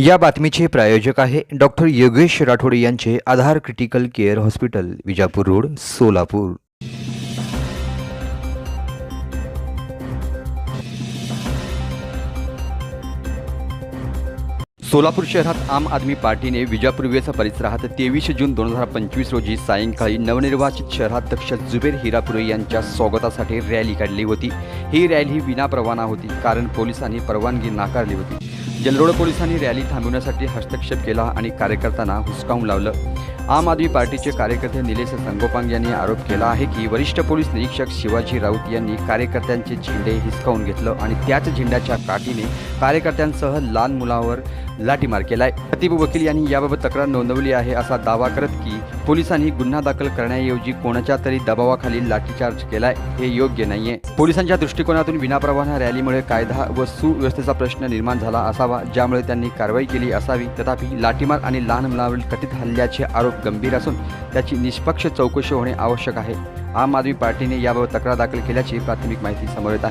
या बातमीचे प्रायोजक आहे डॉक्टर योगेश राठोड यांचे Aadhaar critical care hospital Vijapur road Solapur. Solapur शहरात आम आदमी पार्टीने विजापूर वेसा परिसरात तेवीस जून दोन हजार पंचवीस रोजी सायंकाळी नवनिर्वाचित शहराध्यक्ष जुबेर हिरापुरे यांच्या स्वागतासाठी रॅली काढली होती. ही रॅली विनाप्रवाना होती कारण पोलिसांनी परवानगी नाकारली होती. जलरोड पोलिसांनी रॅली थांबवण्यासाठी हस्तक्षेप केला आणि कार्यकर्त्यांना हुसकावून लावलं. आम आदमी पार्टीचे कार्यकर्ते निलेश संगोपांग यांनी आरोप केला आहे की वरिष्ठ पोलीस निरीक्षक शिवाजी राऊत यांनी कार्यकर्त्यांचे झेंडे हिसकावून घेतलं आणि त्याच झेंड्याच्या काठीने कार्यकर्त्यांसह लहान मुलावर लाठीमार केलाय. खतीब वकील यांनी याबाबत तक्रार नोंदवली आहे असा दावा करत की पोलिसांनी गुन्हा दाखल करण्याऐवजी कोणाच्या तरी दबावाखाली लाठीचार्ज केलाय हे योग्य नाहीये. पोलिसांच्या दृष्टिकोनातून विनाप्रवाह रॅलीमुळे कायदा व सुव्यवस्थेचा प्रश्न निर्माण झाला असावा ज्यामुळे त्यांनी कारवाई केली असावी. तथापि लाठीमार आणि लहान मुलांवरील कथित हल्ल्याचे आरोप गंभीर असून त्याची निष्पक्ष चौकशी होणे आवश्यक आहे. आम आदमी पार्टीने याबाबत तक्रार दाखल केल्याची प्राथमिक माहिती समोर येत आहे.